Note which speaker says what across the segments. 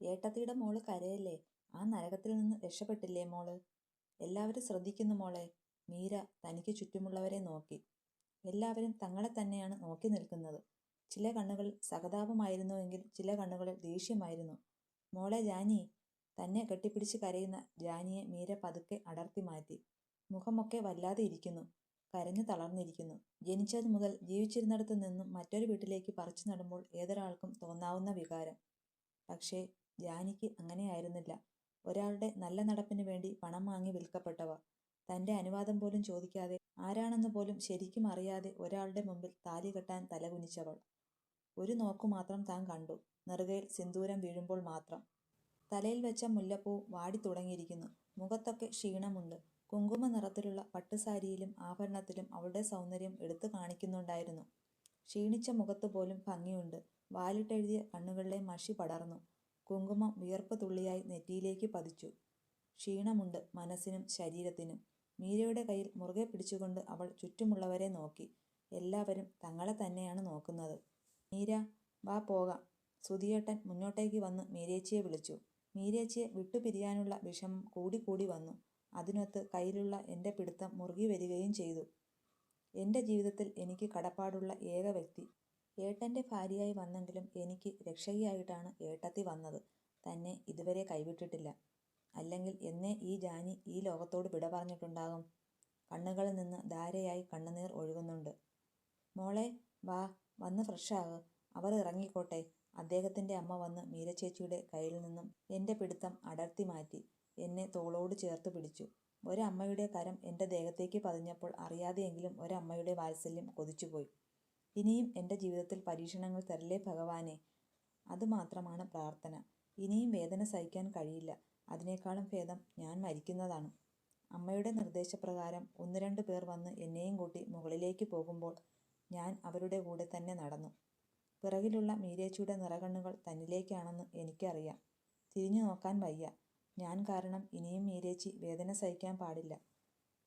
Speaker 1: ഏട്ടത്തിയുടെ മോൾ കരയല്ലേ? ആ നരകത്തിൽ നിന്ന് രക്ഷപ്പെട്ടില്ലേ മോൾ? എല്ലാവരും ശ്രദ്ധിക്കുന്നു മോളെ. മീര തനിക്ക് ചുറ്റുമുള്ളവരെ നോക്കി. എല്ലാവരും തങ്ങളെ തന്നെയാണ് നോക്കി നിൽക്കുന്നത്. ചില കണ്ണുകൾ സഹതാപമായിരുന്നുവെങ്കിൽ ചില കണ്ണുകൾ ദേഷ്യമായിരുന്നു. മോളെ ജാനി തന്നെ കെട്ടിപ്പിടിച്ച് കരയുന്ന ജാനിയെ മീര പതുക്കെ അടർത്തി മാറ്റി. മുഖമൊക്കെ വല്ലാതെ ഇരിക്കുന്നു. കരഞ്ഞു തളർന്നിരിക്കുന്നു. ജനിച്ചത് മുതൽ ജീവിച്ചിരുന്നിടത്ത് നിന്നും മറ്റൊരു വീട്ടിലേക്ക് പറിച്ചു നടുമ്പോൾ ഏതൊരാൾക്കും തോന്നാവുന്ന വികാരം. പക്ഷേ ജാനിക്ക് അങ്ങനെയായിരുന്നില്ല. ഒരാളുടെ നല്ല നടപ്പിന് വേണ്ടി പണം വാങ്ങി വിൽക്കപ്പെട്ടവ. തന്റെ അനുവാദം പോലും ചോദിക്കാതെ ആരാണെന്ന് പോലും ശരിക്കും അറിയാതെ ഒരാളുടെ മുമ്പിൽ താലി കെട്ടാൻ തലകുനിച്ചവൾ. ഒരു നോക്കു മാത്രം താൻ കണ്ടു. നെറുകയിൽ സിന്ദൂരം വീഴുമ്പോൾ മാത്രം. തലയിൽ വെച്ച മുല്ലപ്പൂ വാടി തുടങ്ങിയിരിക്കുന്നു. മുഖത്തൊക്കെ ക്ഷീണമുണ്ട്. കുങ്കുമ നിറത്തിലുള്ള പട്ടുസാരിയിലും ആഭരണത്തിലും അവളുടെ സൗന്ദര്യം എടുത്തു കാണിക്കുന്നുണ്ടായിരുന്നു. ക്ഷീണിച്ച മുഖത്ത് പോലും ഭംഗിയുണ്ട്. വാലിട്ടെഴുതിയ കണ്ണുകളിലെ മഷി പടർന്നു. കുങ്കുമം വിയർപ്പ് തുള്ളിയായി നെറ്റിയിലേക്ക് പതിച്ചു. ക്ഷീണമുണ്ട് മനസ്സിനും ശരീരത്തിനും. മീരയുടെ കയ്യിൽ മുറുകെ പിടിച്ചുകൊണ്ട് അവൾ ചുറ്റുമുള്ളവരെ നോക്കി. എല്ലാവരും തങ്ങളെ തന്നെയാണ് നോക്കുന്നത്. മീര വാ പോകാം. സുധിയേട്ടൻ മുന്നോട്ടേക്ക് വന്ന് മീരേച്ചിയെ വിളിച്ചു. മീരേച്ചിയെ വിട്ടുപിരിയാനുള്ള വിഷമം കൂടിക്കൂടി വന്നു. അതിനൊത്ത് കയ്യിലുള്ള എന്റെ പിടുത്തം മുറുകി വരികയും ചെയ്തു. എന്റെ ജീവിതത്തിൽ എനിക്ക് കടപ്പാടുള്ള ഏക വ്യക്തി ഏട്ടന്റെ ഭാര്യയായി വന്നെങ്കിലും എനിക്ക് രക്ഷകിയായിട്ടാണ് ഏട്ടത്തി വന്നത്. തന്നെ ഇതുവരെ കൈവിട്ടിട്ടില്ല. അല്ലെങ്കിൽ എന്നേ ഈ ജാനി ഈ ലോകത്തോട് വിട പറഞ്ഞിട്ടുണ്ടാകും. കണ്ണുകളിൽ നിന്ന് ധാരയായി കണ്ണുനീർ ഒഴുകുന്നുണ്ട്. മോളെ വാ വന്ന് ഫ്രഷാക് അവർ ഇറങ്ങിക്കോട്ടെ. അദ്ദേഹത്തിന്റെ അമ്മ വന്ന് മീരച്ചേച്ചിയുടെ കയ്യിൽ നിന്നും എന്റെ പിടുത്തം അടർത്തി മാറ്റി. എന്നെ തോളോട് ചേർത്ത് പിടിച്ചു. ഒരമ്മയുടെ കരം എന്റെ ദേഹത്തേക്ക് പതിഞ്ഞപ്പോൾ അറിയാതെയെങ്കിലും ഒരമ്മയുടെ വാത്സല്യം കൊതിച്ചുപോയി. ഇനിയും എന്റെ ജീവിതത്തിൽ പരീക്ഷണങ്ങൾ തരല്ലേ ഭഗവാനെ? അതുമാത്രമാണ് പ്രാർത്ഥന. ഇനിയും വേദന സഹിക്കാൻ കഴിയില്ല. അതിനേക്കാളും ഭേദം ഞാൻ മരിക്കുന്നതാണ്. അമ്മയുടെ നിർദ്ദേശപ്രകാരം ഒന്ന് രണ്ട് പേർ വന്ന് എന്നെയും കൂട്ടി മുകളിലേക്ക് പോകുമ്പോൾ ഞാൻ അവരുടെ കൂടെ തന്നെ നടന്നു. പിറകിലുള്ള മീരേച്ചിയുടെ നിറകണ്ണുകൾ തന്നിലേക്കാണെന്ന് എനിക്കറിയാം. തിരിഞ്ഞു നോക്കാൻ വയ്യ. ഞാൻ കാരണം ഇനിയും മീരേച്ചി വേദന സഹിക്കാൻ പാടില്ല.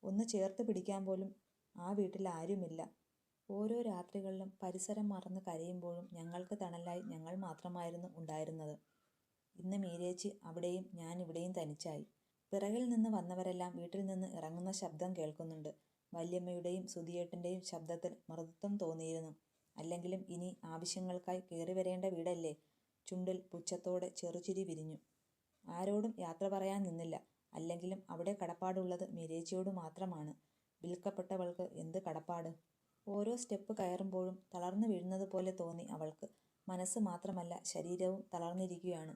Speaker 1: ഒന്ന് ചേർത്ത് പിടിക്കാൻ പോലും ആ വീട്ടിൽ ആരുമില്ല. ഓരോ രാത്രികളിലും പരിസരം മറന്ന് കരയുമ്പോഴും ഞങ്ങൾക്ക് തണലായി ഞങ്ങൾ മാത്രമായിരുന്നു ഉണ്ടായിരുന്നത്. ഇന്ന് മീരേച്ചി അവിടെയും ഞാൻ ഇവിടെയും തനിച്ചായി. പിറകിൽ നിന്ന് വന്നവരെല്ലാം വീട്ടിൽ നിന്ന് ഇറങ്ങുന്ന ശബ്ദം കേൾക്കുന്നുണ്ട്. വല്യമ്മയുടെയും സുധിയേട്ടന്റെയും ശബ്ദത്തിൽ മൃദുത്വം തോന്നിയിരുന്നു. അല്ലെങ്കിലും ഇനി ആവശ്യങ്ങൾക്കായി കയറി വരേണ്ട വീടല്ലേ? ചുണ്ടിൽ പുച്ഛത്തോടെ ചെറുചിരി വിരിഞ്ഞു. ആരോടും യാത്ര പറയാൻ നിന്നില്ല. അല്ലെങ്കിലും അവിടെ കടപ്പാടുള്ളത് മീരേച്ചിയോട് മാത്രമാണ്. വിൽക്കപ്പെട്ടവൾക്ക് എന്ത് കടപ്പാട്? ഓരോ സ്റ്റെപ്പ് കയറുമ്പോഴും തളർന്നു വീഴുന്നത് പോലെ തോന്നി അവൾക്ക്. മനസ്സ് മാത്രമല്ല ശരീരവും തളർന്നിരിക്കുകയാണ്.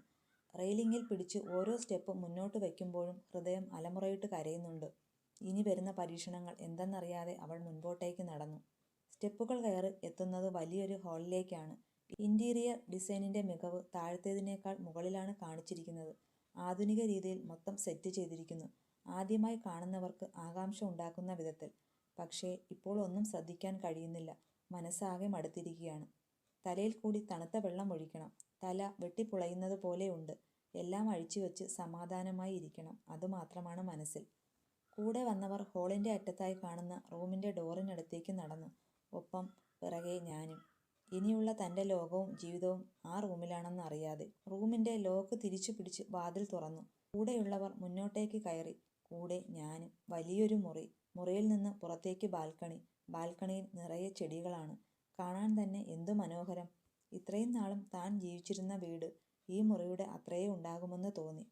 Speaker 1: റെയിലിങ്ങിൽ പിടിച്ച് ഓരോ സ്റ്റെപ്പ് മുന്നോട്ട് വയ്ക്കുമ്പോഴും ഹൃദയം അലമുറയിട്ട് കരയുന്നുണ്ട്. ഇനി വരുന്ന പരീക്ഷണങ്ങൾ എന്തെന്നറിയാതെ അവൾ മുൻപോട്ടേക്ക് നടന്നു. സ്റ്റെപ്പുകൾ കയറി എത്തുന്നത് വലിയൊരു ഹാളിലേക്കാണ്. ഇന്റീരിയർ ഡിസൈനിന്റെ മികവ് താഴത്തേതിനേക്കാൾ മുകളിലാണ് കാണിച്ചിരിക്കുന്നത്. ആധുനിക രീതിയിൽ മൊത്തം സെറ്റ് ചെയ്തിരിക്കുന്നു. ആദ്യമായി കാണുന്നവർക്ക് ആകാംക്ഷ ഉണ്ടാക്കുന്ന വിധത്തിൽ. പക്ഷേ ഇപ്പോൾ ഒന്നും ശ്രദ്ധിക്കാൻ കഴിയുന്നില്ല. മനസ്സാകെ മടുത്തിരിക്കുകയാണ്. തലയിൽ കൂടി തണുത്ത വെള്ളം ഒഴിക്കണം. തല വെട്ടിപ്പുളയുന്നത് പോലെയുണ്ട് എല്ലാം അഴിച്ചുവെച്ച് സമാധാനമായി ഇരിക്കണം. അതുമാത്രമാണ് മനസ്സിൽ. കൂടെ വന്നവർ ഹോളിന്റെ അറ്റത്തായി കാണുന്ന റൂമിന്റെ ഡോറിനടുത്തേക്ക് നടന്നു. ഒപ്പം പിറകെ ഞാനും. ഇനിയുള്ള തന്റെ ലോകവും ജീവിതവും ആ റൂമിലാണെന്ന് അറിയാതെ റൂമിന്റെ ലോക്ക് തിരിച്ചു പിടിച്ച് വാതിൽ തുറന്നു. കൂടെയുള്ളവർ മുന്നോട്ടേക്ക് കയറി. കൂടെ ഞാനും. വലിയൊരു മുറി. മുറിയിൽ നിന്ന് പുറത്തേക്ക് ബാൽക്കണി. ബാൽക്കണിയിൽ നിറയെ ചെടികളാണ്. കാണാൻ തന്നെ എന്തു മനോഹരം. ഇത്രയും നാളും താൻ ജീവിച്ചിരുന്ന വീട് ഈ മുറിയുടെ അത്രയേ ഉണ്ടാകുമെന്ന് തോന്നി.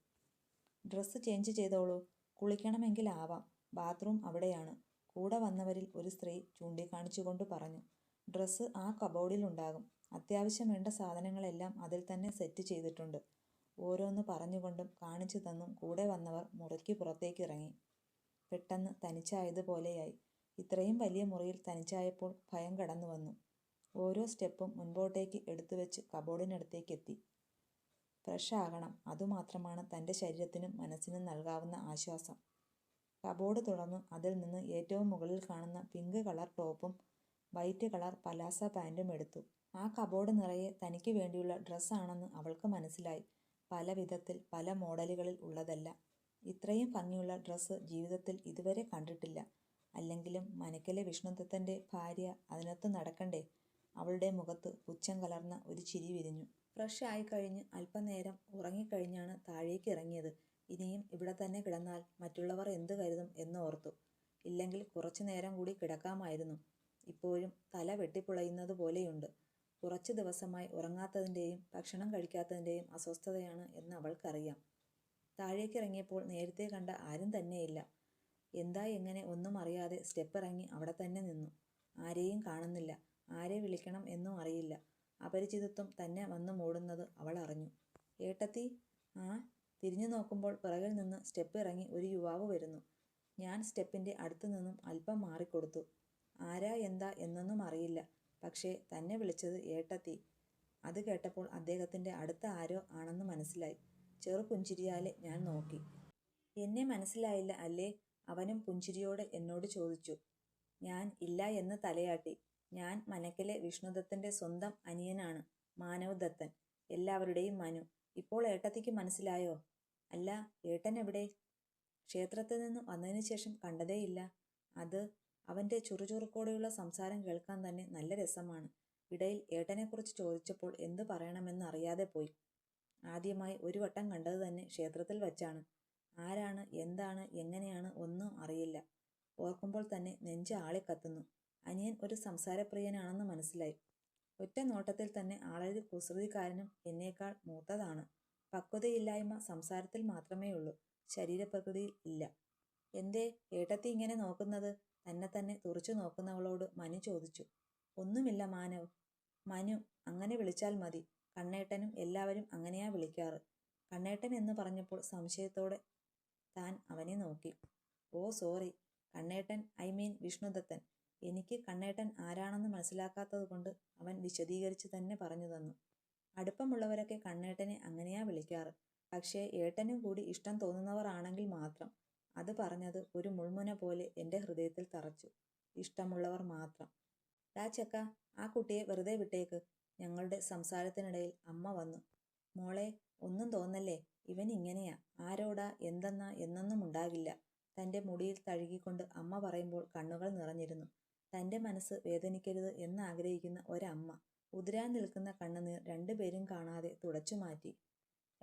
Speaker 1: ഡ്രസ്സ് ചേഞ്ച് ചെയ്തോളൂ. കുളിക്കണമെങ്കിൽ ആവാം. ബാത്റൂം അവിടെയാണ്. കൂടെ വന്നവരിൽ ഒരു സ്ത്രീ ചൂണ്ടിക്കാണിച്ചുകൊണ്ട് പറഞ്ഞു. ഡ്രസ്സ് ആ കബോർഡിൽ ഉണ്ടാകും. അത്യാവശ്യം വേണ്ട സാധനങ്ങളെല്ലാം അതിൽ തന്നെ സെറ്റ് ചെയ്തിട്ടുണ്ട്. ഓരോന്ന് പറഞ്ഞുകൊണ്ടും കാണിച്ചു തന്നും കൂടെ വന്നവർ മുറിക്ക് പുറത്തേക്ക് ഇറങ്ങി. പെട്ടെന്ന് തനിച്ചായതുപോലെയായി ഇത്രയും വലിയ മുറിയിൽ തനിച്ചായപ്പോൾ ഭയം കടന്നു വന്നു. ഓരോ സ്റ്റെപ്പും മുൻപോട്ടേക്ക് എടുത്തു വെച്ച് കബോർഡിനടുത്തേക്ക് എത്തി ഫ്രഷ് ആകണം അതുമാത്രമാണ് തന്റെ ശരീരത്തിനും മനസ്സിനും നൽകാവുന്ന ആശ്വാസം. കബോർഡ് തുറന്നു അതിൽ നിന്ന് ഏറ്റവും മുകളിൽ കാണുന്ന പിങ്ക് കളർ ടോപ്പും വൈറ്റ് കളർ പലാസ പാന്റും എടുത്തു. ആ കബോർഡ് നിറയെ തനിക്ക് വേണ്ടിയുള്ള ഡ്രസ്സാണെന്ന് അവൾക്ക് മനസ്സിലായി. പല വിധത്തിൽ പല മോഡലുകളിൽ ഉള്ളതല്ല. ഇത്രയും ഭംഗിയുള്ള ഡ്രസ്സ് ജീവിതത്തിൽ ഇതുവരെ കണ്ടിട്ടില്ല. അല്ലെങ്കിലും മനക്കലെ വിഷ്ണുദത്തന്റെ ഭാര്യ അതിനൊത്ത് നടക്കണ്ടേ? അവളുടെ മുഖത്ത് പുച്ഛം കലർന്ന ഒരു ചിരി വിരിഞ്ഞു. ഫ്രഷ് ആയി കഴിഞ്ഞ് അല്പനേരം ഉറങ്ങിക്കഴിഞ്ഞാണ് താഴേക്ക് ഇറങ്ങിയത്. ഇനിയും ഇവിടെ തന്നെ കിടന്നാൽ മറ്റുള്ളവർ എന്തു കരുതും എന്ന് ഓർത്തു. ഇല്ലെങ്കിൽ കുറച്ചു നേരം കൂടി കിടക്കാമായിരുന്നു. ഇപ്പോഴും തല വെട്ടിപ്പുളയുന്നത് പോലെയുണ്ട്. കുറച്ചു ദിവസമായി ഉറങ്ങാത്തതിന്റെയും ഭക്ഷണം കഴിക്കാത്തതിന്റെയും അസ്വസ്ഥതയാണ് എന്ന് അവൾക്കറിയാം. താഴേക്ക് ഇറങ്ങിയപ്പോൾ നേരത്തെ കണ്ട ആരും തന്നെയില്ല. എന്താ എങ്ങനെ ഒന്നും അറിയാതെ സ്റ്റെപ്പ് ഇറങ്ങി അവിടെ തന്നെ നിന്നു. ആരെയും കാണുന്നില്ല. ആരെ വിളിക്കണം എന്നും അറിയില്ല. അപരിചിതത്വം തന്നെ വന്നു മൂടുന്നത് അവൾ അറിഞ്ഞു. ഏട്ടത്തി ആ? തിരിഞ്ഞു നോക്കുമ്പോൾ പിറകിൽ നിന്ന് സ്റ്റെപ്പ് ഇറങ്ങി ഒരു യുവാവ് വരുന്നു. ഞാൻ സ്റ്റെപ്പിന്റെ അടുത്തു നിന്നും അല്പം മാറിക്കൊടുത്തു. ആരാ എന്താ എന്നൊന്നും അറിയില്ല. പക്ഷേ തന്നെ വിളിച്ചത് ഏട്ടത്തി. അത് കേട്ടപ്പോൾ അദ്ദേഹത്തിന്റെ അടുത്ത ആരോ ആണെന്ന് മനസ്സിലായി. ചെറു പുഞ്ചിരിയാലെ ഞാൻ നോക്കി. എന്നെ മനസ്സിലായില്ല അല്ലേ? അവനും പുഞ്ചിരിയോട് എന്നോട് ചോദിച്ചു. ഞാൻ ഇല്ല എന്ന് തലയാട്ടി. ഞാൻ മനക്കിലെ വിഷ്ണുദത്തന്റെ സ്വന്തം അനിയനാണ് മാനവദത്തൻ. എല്ലാവരുടെയും മനു. ഇപ്പോൾ ഏട്ടത്തിക്ക് മനസ്സിലായോ? അല്ല ഏട്ടൻ എവിടെ? ക്ഷേത്രത്തിൽ നിന്നും വന്നതിന് ശേഷം കണ്ടതേയില്ല. അത് അവന്റെ ചുറുചുറുക്കോടെയുള്ള സംസാരം കേൾക്കാൻ തന്നെ നല്ല രസമാണ്. ഇടയിൽ ഏട്ടനെക്കുറിച്ച് ചോദിച്ചപ്പോൾ എന്തു പറയണമെന്ന് അറിയാതെ പോയി. ആദ്യമായി ഒരു വട്ടം കണ്ടത് തന്നെ ക്ഷേത്രത്തിൽ വച്ചാണ്. ആരാണ് എന്താണ് എങ്ങനെയാണ് ഒന്നും അറിയില്ല. ഓർക്കുമ്പോൾ തന്നെ നെഞ്ച് ആളിക്കത്തുന്നു. അനിയൻ ഒരു സംസാരപ്രിയനാണെന്ന് മനസ്സിലായി. ഒറ്റ നോട്ടത്തിൽ തന്നെ ആളൊരു കുസൃതിക്കാരനും എന്നേക്കാൾ മൂത്തതാണ്. പക്വതയില്ലായ്മ സംസാരത്തിൽ മാത്രമേ ഉള്ളൂ ശരീരപ്രകൃതിയിൽ ഇല്ല. എന്തേ ഏട്ടത്തി ഇങ്ങനെ നോക്കുന്നത്? തന്നെ തന്നെ തുറച്ചു നോക്കുന്നവളോട് മനു ചോദിച്ചു. ഒന്നുമില്ല മാനവ്. മനു അങ്ങനെ വിളിച്ചാൽ മതി. കണ്ണേട്ടനും എല്ലാവരും അങ്ങനെയാ വിളിക്കാറ്. കണ്ണേട്ടൻ എന്ന് പറഞ്ഞപ്പോൾ സംശയത്തോടെ താൻ അവനെ നോക്കി. ഓ sorry. Kannettan I mean Vishnudathan. എനിക്ക് കണ്ണേട്ടൻ ആരാണെന്ന് മനസ്സിലാക്കാത്തത് കൊണ്ട് അവൻ വിശദീകരിച്ച് തന്നെ പറഞ്ഞു തന്നു. അടുപ്പമുള്ളവരൊക്കെ കണ്ണേട്ടനെ അങ്ങനെയാ വിളിക്കാറ്. പക്ഷേ ഏട്ടനും കൂടി ഇഷ്ടം തോന്നുന്നവർ ആണെങ്കിൽ മാത്രം. അത് പറഞ്ഞത് ഒരു മുൾമുന പോലെ എന്റെ ഹൃദയത്തിൽ തറച്ചു. ഇഷ്ടമുള്ളവർ മാത്രം. ഡാ ചക്ക ആ കുട്ടിയെ വെറുതെ വിട്ടേക്ക്. ഞങ്ങളുടെ സംസാരത്തിനിടയിൽ അമ്മ വന്നു. മോളെ ഒന്നും തോന്നല്ലേ? ഇവൻ ഇങ്ങനെയാ. ആരോടാ? എന്തെന്നാ? എന്നൊന്നും ഉണ്ടാകില്ല. തന്റെ മുടിയിൽ തഴുകിക്കൊണ്ട് അമ്മ പറയുമ്പോൾ കണ്ണുകൾ നിറഞ്ഞിരുന്നു. തന്റെ മനസ്സ് വേദനിക്കരുത് എന്നാഗ്രഹിക്കുന്ന ഒരമ്മ. ഉതിരാൻ നിൽക്കുന്ന കണ്ണുനീർ രണ്ടുപേരും കാണാതെ തുടച്ചു മാറ്റി.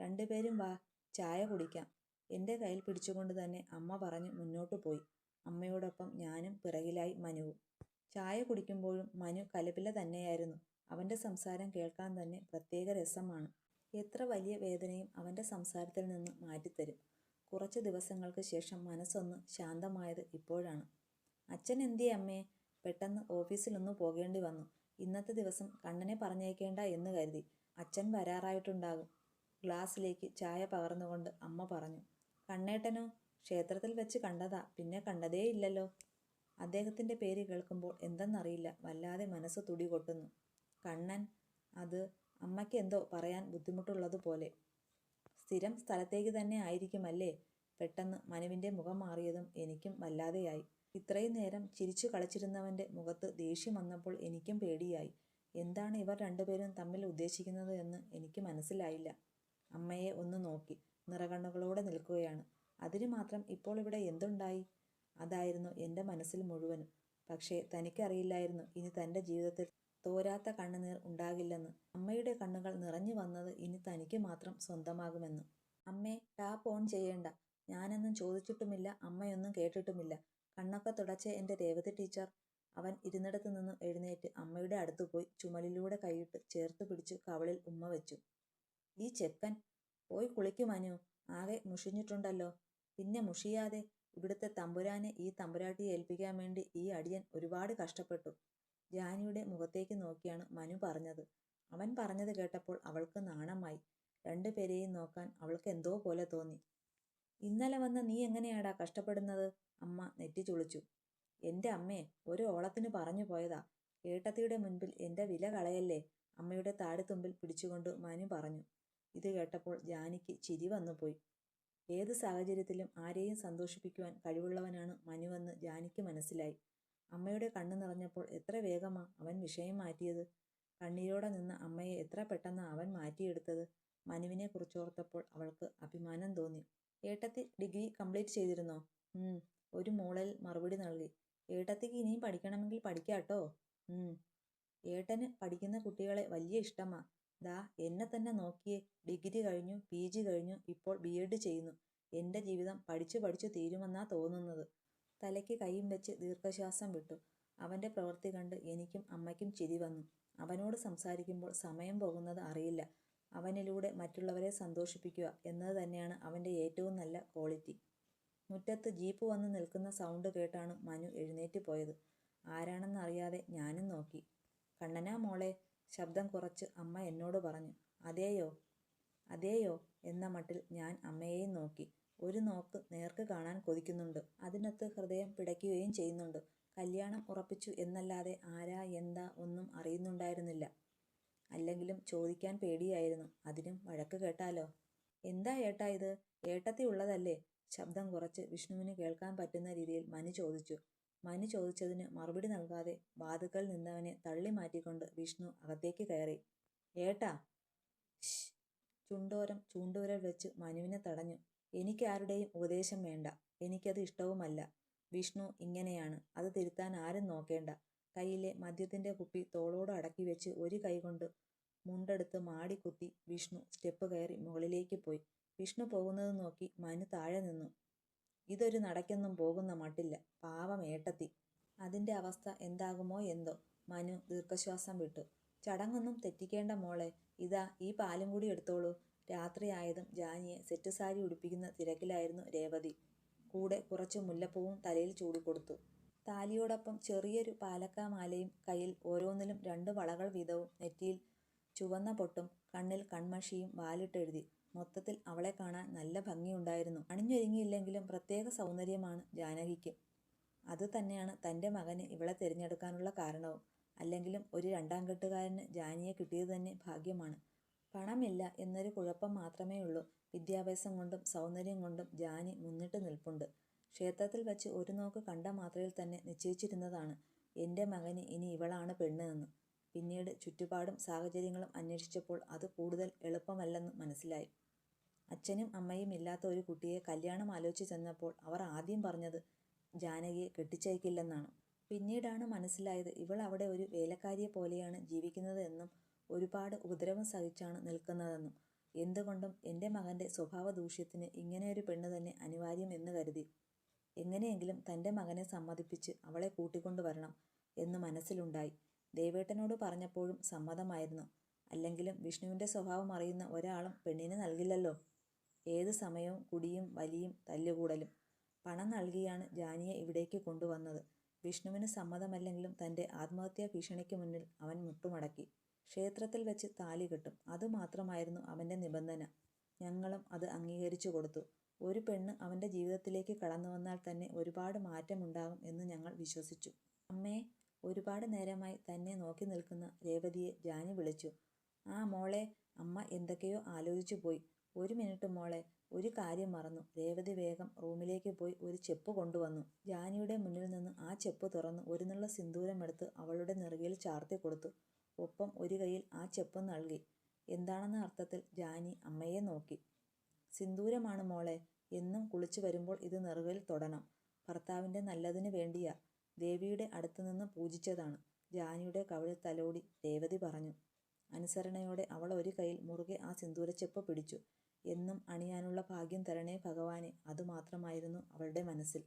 Speaker 1: രണ്ടുപേരും വാ ചായ കുടിക്കാം. എന്റെ കയ്യിൽ പിടിച്ചുകൊണ്ട് തന്നെ അമ്മ പറഞ്ഞ് മുന്നോട്ടു പോയി. അമ്മയോടൊപ്പം ഞാനും പിറകിലായി മനുവും. ചായ കുടിക്കുമ്പോഴും മനു കലപില തന്നെയായിരുന്നു. അവന്റെ സംസാരം കേൾക്കാൻ തന്നെ പ്രത്യേക രസമാണ്. എത്ര വലിയ വേദനയും അവന്റെ സംസാരത്തിൽ നിന്ന് മാറ്റിത്തരും. കുറച്ച് ദിവസങ്ങൾക്ക് ശേഷം മനസ്സൊന്ന് ശാന്തമായത് ഇപ്പോഴാണ്. അച്ഛൻ എന്തിയേ അമ്മേ? പെട്ടെന്ന് ഓഫീസിലൊന്നു പോകേണ്ടി വന്നു. ഇന്നത്തെ ദിവസം കണ്ണനെ പറഞ്ഞേക്കേണ്ട എന്ന് കരുതി. അച്ഛൻ വരാറായിട്ടുണ്ടാകും. ഗ്ലാസ്സിലേക്ക് ചായ പകർന്നുകൊണ്ട് അമ്മ പറഞ്ഞു. കണ്ണേട്ടനോ? ക്ഷേത്രത്തിൽ വെച്ച് കണ്ടതാ. പിന്നെ കണ്ടതേ ഇല്ലല്ലോ അദ്ദേഹത്തിന്റെ പേര് കേൾക്കുമ്പോൾ എന്തെന്നറിയില്ല. വല്ലാതെ മനസ്സ് തുടി കൊട്ടുന്നു കണ്ണൻ അത് അമ്മയ്ക്ക് എന്തോ പറയാൻ ബുദ്ധിമുട്ടുള്ളതുപോലെ സ്ഥിരം സ്ഥലത്തേക്ക് തന്നെ ആയിരിക്കുമല്ലേ? പെട്ടെന്ന് മനുവിന്റെ മുഖം മാറിയതും എനിക്കും വല്ലാതെയായി. ഇത്രയും നേരം ചിരിച്ചു കളിച്ചിരുന്നവന്റെ മുഖത്ത് ദേഷ്യം വന്നപ്പോൾ എനിക്കും പേടിയായി. എന്താണ് ഇവർ രണ്ടുപേരും തമ്മിൽ ഉദ്ദേശിക്കുന്നത് എന്ന് എനിക്ക് മനസ്സിലായില്ല. അമ്മയെ ഒന്ന് നോക്കി നിറകണ്ണുകളോടെ നിൽക്കുകയാണ്. അതിന് മാത്രം ഇപ്പോൾ ഇവിടെ എന്തുണ്ടായി? അതായിരുന്നു എന്റെ മനസ്സിൽ മുഴുവനും. പക്ഷേ തനിക്കറിയില്ലായിരുന്നു ഇനി തന്റെ ജീവിതത്തിൽ തോരാത്ത കണ്ണുനീർ ഉണ്ടാകില്ലെന്ന് അമ്മയുടെ കണ്ണുകൾ നിറഞ്ഞു വന്നത് ഇനി തനിക്ക് മാത്രം സ്വന്തമാകുമെന്ന്. അമ്മേ ടാപ്പ് ഓൺ ചെയ്യേണ്ട. ഞാനൊന്നും ചോദിച്ചിട്ടുമില്ല അമ്മയൊന്നും കേട്ടിട്ടുമില്ല. കണ്ണൊക്കെ തുടച്ച എന്റെ രേവതി ടീച്ചർ. അവൻ ഇരുന്നിടത്ത് നിന്ന് എഴുന്നേറ്റ് അമ്മയുടെ അടുത്ത് പോയി ചുമലിലൂടെ കൈയിട്ട് ചേർത്ത് പിടിച്ച് കവളിൽ ഉമ്മ വെച്ചു. ഈ ചെക്കൻ പോയി കുളിക്കും അനു ആകെ മുഷിഞ്ഞിട്ടുണ്ടല്ലോ. പിന്നെ മുഷിയാതെ ഇവിടുത്തെ തമ്പുരാനെ ഈ തമ്പുരാട്ടിയെ ഏൽപ്പിക്കാൻ വേണ്ടി ഈ അടിയൻ ഒരുപാട് കഷ്ടപ്പെട്ടു. ജാനിയുടെ മുഖത്തേക്ക് നോക്കിയാണ് മനു പറഞ്ഞത്. അവൻ പറഞ്ഞത് കേട്ടപ്പോൾ അവൾക്ക് നാണമായി. രണ്ടുപേരെയും നോക്കാൻ അവൾക്ക് എന്തോ പോലെ തോന്നി. ഇന്നലെ വന്ന നീ എങ്ങനെയാടാ കഷ്ടപ്പെടുന്നത്? അമ്മ നെറ്റി ചുളിച്ചു. എന്റെ അമ്മേ ഒരു ഓളത്തിന് പറഞ്ഞു പോയതാ. ഏട്ടത്തിയുടെ മുൻപിൽ എന്റെ വില കളയല്ലേ? അമ്മയുടെ താടിത്തുമ്പിൽ പിടിച്ചുകൊണ്ട് മനു പറഞ്ഞു. ഇത് കേട്ടപ്പോൾ ജാനിക്ക് ചിരി വന്നുപോയി. ഏത് സാഹചര്യത്തിലും ആരെയും സന്തോഷിപ്പിക്കുവാൻ കഴിവുള്ളവനാണ് മനുവെന്ന് ജാനിക്ക് മനസ്സിലായി. അമ്മയുടെ കണ്ണു നിറഞ്ഞപ്പോൾ എത്ര വേഗമാ അവൻ വിഷയം മാറ്റിയത്. കണ്ണീരോടെ നിന്ന് അമ്മയെ എത്ര പെട്ടെന്ന് അവൻ മാറ്റിയെടുത്തത്. മനുവിനെ കുറിച്ചോർത്തപ്പോൾ അവൾക്ക് അഭിമാനം തോന്നി. ഏട്ടത്തി ഡിഗ്രി കംപ്ലീറ്റ് ചെയ്തിരുന്നോ? ഒരു മൂളൽ മറുപടി നൽകി. ഏട്ടത്തിക്ക് ഇനിയും പഠിക്കണമെങ്കിൽ പഠിക്കാട്ടോ? ഏട്ടന് പഠിക്കുന്ന കുട്ടികളെ വലിയ ഇഷ്ടമാ. ദാ എന്നെ തന്നെ നോക്കിയേ. ഡിഗ്രി കഴിഞ്ഞു പി ജി കഴിഞ്ഞു ഇപ്പോൾ ബി എഡ് ചെയ്യുന്നു. എന്റെ ജീവിതം പഠിച്ചു പഠിച്ചു തീരുമെന്നാ തോന്നുന്നത്. തലയ്ക്ക് കൈയും വെച്ച് ദീർഘശ്വാസം വിട്ടു. അവന്റെ പ്രവൃത്തി കണ്ട് എനിക്കും അമ്മയ്ക്കും ചിരി വന്നു. അവനോട് സംസാരിക്കുമ്പോൾ സമയം പോകുന്നത് അറിയില്ല. അവനിലൂടെ മറ്റുള്ളവരെ സന്തോഷിപ്പിക്കുക എന്നത് തന്നെയാണ് അവന്റെ ഏറ്റവും നല്ല ക്വാളിറ്റി. മുറ്റത്ത് ജീപ്പ് വന്ന് നിൽക്കുന്ന സൗണ്ട് കേട്ടാണ് മനു എഴുന്നേറ്റ് പോയത്. ആരാണെന്നറിയാതെ ഞാനും നോക്കി. കണ്ണനാ മോളെ ശബ്ദം കുറച്ച് അമ്മ എന്നോട് പറഞ്ഞു. അതേയോ? അതേയോ എന്ന മട്ടിൽ ഞാൻ അമ്മയെയും നോക്കി. ഒരു നോക്ക് നേർക്ക് കാണാൻ കൊതിക്കുന്നുണ്ട്. അതിനൊത്ത് ഹൃദയം പിടയ്ക്കുകയും ചെയ്യുന്നുണ്ട്. കല്യാണം ഉറപ്പിച്ചു എന്നല്ലാതെ ആരാ എന്താ ഒന്നും അറിയുന്നുണ്ടായിരുന്നില്ല. അല്ലെങ്കിലും ചോദിക്കാൻ പേടിയായിരുന്നു. അതിനും വഴക്ക് കേട്ടാലോ? എന്താ ഏട്ടാ ഇത്? ഏട്ടത്തി ഉള്ളതല്ലേ? ശബ്ദം കുറച്ച് വിഷ്ണുവിന് കേൾക്കാൻ പറ്റുന്ന രീതിയിൽ മനു ചോദിച്ചു. മനു ചോദിച്ചതിന് മറുപടി നൽകാതെ വാതുക്കൽ നിന്നവനെ തള്ളി മാറ്റിക്കൊണ്ട് വിഷ്ണു അകത്തേക്ക് കയറി. ഏട്ടാ ചുണ്ടോരം ചൂണ്ടുവിരൽ വെച്ച് മനുവിനെ തടഞ്ഞു. എനിക്കാരുടെയും ഉപദേശം വേണ്ട. എനിക്കത് ഇഷ്ടവുമല്ല. വിഷ്ണു ഇങ്ങനെയാണ്. അത് തിരുത്താൻ ആരും നോക്കേണ്ട. കയ്യിലെ മദ്യത്തിന്റെ കുപ്പി തോളോട് അടക്കി വെച്ച് ഒരു കൈകൊണ്ട് മുണ്ടെടുത്ത് മാടിക്കുത്തി വിഷ്ണു സ്റ്റെപ്പ് കയറി മുകളിലേക്ക് പോയി. വിഷ്ണു പോകുന്നത് നോക്കി മനു താഴെ നിന്നു. ഇതൊരു നടക്കെന്നും പോകുന്ന മട്ടില്ല. പാവം ഏട്ടത്തി. അതിന്റെ അവസ്ഥ എന്താകുമോ എന്തോ. മനു ദീർഘശ്വാസം വിട്ടു. ചടങ്ങൊന്നും തെറ്റിക്കേണ്ട മോളെ. ഇതാ ഈ പാലും കൂടി എടുത്തോളൂ. രാത്രിയായതും ജാനിയെ സെറ്റ് സാരി ഉടുപ്പിക്കുന്ന തിരക്കിലായിരുന്നു രേവതി. കൂടെ കുറച്ച് മുല്ലപ്പൂവും തലയിൽ ചൂടിക്കൊടുത്തു താലിയോടൊപ്പം ചെറിയൊരു പാലക്കാമാലയും കയ്യിൽ ഓരോന്നിലും രണ്ട് വളകൾ വീതവും നെറ്റിയിൽ ചുവന്ന പൊട്ടും കണ്ണിൽ കൺമഷിയും വാലിട്ടെഴുതി. മൊത്തത്തിൽ അവളെ കാണാൻ നല്ല ഭംഗിയുണ്ടായിരുന്നു. അണിഞ്ഞൊരുങ്ങിയില്ലെങ്കിലും പ്രത്യേക സൗന്ദര്യമാണ് ജാനകിക്ക്. അത് തന്നെയാണ് തന്റെ മകന് ഇവളെ തിരഞ്ഞെടുക്കാനുള്ള കാരണവും. അല്ലെങ്കിലും ഒരു രണ്ടാം കെട്ടുകാരന് ജാനിയെ കിട്ടിയത് തന്നെ ഭാഗ്യമാണ്. പണമില്ല എന്നൊരു കുഴപ്പം മാത്രമേ ഉള്ളൂ. വിദ്യാഭ്യാസം കൊണ്ടും സൗന്ദര്യം കൊണ്ടും ജാനി മുന്നിട്ട് നിൽപ്പുണ്ട്. ക്ഷേത്രത്തിൽ വച്ച് ഒരു നോക്ക് കണ്ട മാത്രയിൽ തന്നെ നിശ്ചയിച്ചിരുന്നതാണ് എന്റെ മകന് ഇനി ഇവളാണ് പെണ്ണ് എന്ന് പിന്നീട് ചുറ്റുപാടും സാഹചര്യങ്ങളും അന്വേഷിച്ചപ്പോൾ അത് കൂടുതൽ എളുപ്പമല്ലെന്ന് മനസ്സിലായി. അച്ഛനും അമ്മയും ഇല്ലാത്ത ഒരു കുട്ടിയെ കല്യാണം ആലോചിച്ച് ചെന്നപ്പോൾ അവർ ആദ്യം പറഞ്ഞത് ജാനകിയെ കെട്ടിച്ചയക്കില്ലെന്നാണ്. പിന്നീടാണ് മനസ്സിലായത് ഇവൾ അവിടെ ഒരു വേലക്കാരിയെ പോലെയാണ് ജീവിക്കുന്നത് എന്നും ഒരുപാട് ഉപദ്രവം സഹിച്ചാണ് നിൽക്കുന്നതെന്നും എന്തുകൊണ്ടും എന്റെ മകന്റെ സ്വഭാവ ദൂഷ്യത്തിന് ഇങ്ങനെയൊരു പെണ്ണ് തന്നെ അനിവാര്യം എന്ന് കരുതി. എങ്ങനെയെങ്കിലും തന്റെ മകനെ സമ്മതിപ്പിച്ച് അവളെ കൂട്ടിക്കൊണ്ടുവരണം എന്ന് മനസ്സിലുണ്ടായി. ദേവേട്ടനോട് പറഞ്ഞപ്പോഴും സമ്മതമായിരുന്നു. അല്ലെങ്കിലും വിഷ്ണുവിന്റെ സ്വഭാവം അറിയുന്ന ഒരാളും പെണ്ണിന് നൽകില്ലല്ലോ. ഏത് സമയവും കുടിയും വലിയും തല്ലുകൂടലും. പണം നൽകിയാണ് ജാനിയെ ഇവിടേക്ക് കൊണ്ടുവന്നത്. വിഷ്ണുവിന് സമ്മതമല്ലെങ്കിലും തന്റെ ആത്മഹത്യാ ഭീഷണിക്ക് മുന്നിൽ അവൻ മുട്ടുമടക്കി. ക്ഷേത്രത്തിൽ വെച്ച് താലി കിട്ടും. അതുമാത്രമായിരുന്നു അവന്റെ നിബന്ധന. ഞങ്ങളും അത് അംഗീകരിച്ചു കൊടുത്തു. ഒരു പെണ്ണ് അവന്റെ ജീവിതത്തിലേക്ക് കടന്നു വന്നാൽ തന്നെ ഒരുപാട് മാറ്റമുണ്ടാകും എന്ന് ഞങ്ങൾ വിശ്വസിച്ചു. അമ്മേ ഒരുപാട് നേരമായി തന്നെ നോക്കി നിൽക്കുന്ന രേവതിയെ ജാനി വിളിച്ചു. ആ മോളെ അമ്മ എന്തൊക്കെയോ ആലോചിച്ചു പോയി. ഒരു മിനിറ്റ് മോളെ ഒരു കാര്യം മറന്നു. രേവതി വേഗം റൂമിലേക്ക് പോയി ഒരു ചെപ്പ് കൊണ്ടുവന്നു. ജാനിയുടെ മുന്നിൽ നിന്ന് ആ ചെപ്പ് തുറന്ന് ഒരു നുള്ള സിന്ദൂരം എടുത്ത് അവളുടെ നെറുകയിൽ ചാർത്തി കൊടുത്തു. ഒപ്പം ഒരു കയ്യിൽ ആ ചെപ്പ് നൽകി. എന്താണെന്ന അർത്ഥത്തിൽ ജാനി അമ്മയെ നോക്കി. സിന്ദൂരമാണ് മോളെ എന്നും കുളിച്ചു വരുമ്പോൾ ഇത് നെറുകയിൽ തൊടണം. ഭർത്താവിന്റെ നല്ലതിന് വേണ്ടിയാ. ദേവിയുടെ അടുത്ത് നിന്ന് പൂജിച്ചതാണ്. ജാനിയുടെ കവിളിൽ തലോടി രേവതി പറഞ്ഞു. അനുസരണയോടെ അവൾ ഒരു കയ്യിൽ മുറുകെ ആ സിന്ദൂരച്ചെപ്പ് പിടിച്ചു. എന്നും അണിയാനുള്ള ഭാഗ്യം തരണേ ഭഗവാനെ അതുമാത്രമായിരുന്നു അവളുടെ മനസ്സിൽ.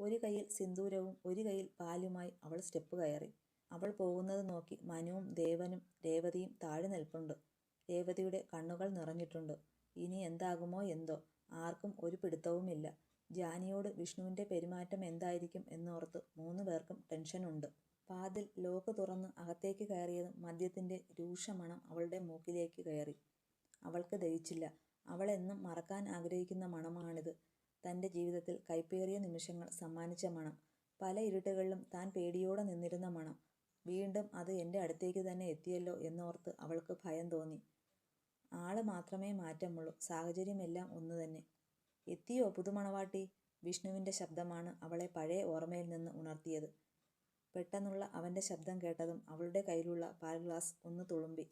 Speaker 1: ഒരു കയ്യിൽ സിന്ദൂരവും ഒരു കയ്യിൽ പാലുമായി അവൾ സ്റ്റെപ്പ് കയറി. അവൾ പോകുന്നത് നോക്കി മനുവും ദേവനും രേവതിയും താഴെ നിൽപ്പുണ്ട്. രേവതിയുടെ കണ്ണുകൾ നിറഞ്ഞിട്ടുണ്ട്. ഇനി എന്താകുമോ എന്തോ. ആർക്കും ഒരു പിടുത്തവുമില്ല. ജാനിയോട് വിഷ്ണുവിന്റെ പെരുമാറ്റം എന്തായിരിക്കും എന്നോർത്ത് മൂന്ന് പേർക്കും ടെൻഷനുണ്ട്. വാതിൽ ലോക്ക് തുറന്ന് അകത്തേക്ക് കയറിയതും മദ്യത്തിന്റെ രൂക്ഷമണം അവളുടെ മൂക്കിലേക്ക് കയറി. അവൾക്ക് ദഹിച്ചില്ല. അവൾ എന്നും മറക്കാൻ ആഗ്രഹിക്കുന്ന മണമാണിത്. തന്റെ ജീവിതത്തിൽ കൈപ്പേറിയ നിമിഷങ്ങൾ സമ്മാനിച്ച മണം. പല ഇരുട്ടുകളിലും താൻ പേടിയോടെ നിന്നിരുന്ന മണം. വീണ്ടും അത് എന്റെ അടുത്തേക്ക് തന്നെ എത്തിയല്ലോ എന്നോർത്ത് അവൾക്ക് ഭയം തോന്നി. ആൾ മാത്രമേ മാറ്റമുള്ളൂ. സാഹചര്യമെല്ലാം ഒന്നു തന്നെ. എത്തിയോ പുതുമണവാട്ടി? വിഷ്ണുവിന്റെ ശബ്ദമാണ് അവളെ പഴയ ഓർമ്മയിൽ നിന്ന് ഉണർത്തിയത്. പെട്ടെന്നുള്ള അവന്റെ ശബ്ദം കേട്ടതും അവളുടെ കയ്യിലുള്ള പാൽ ഗ്ലാസ് ഒന്ന് തുളുമ്പി.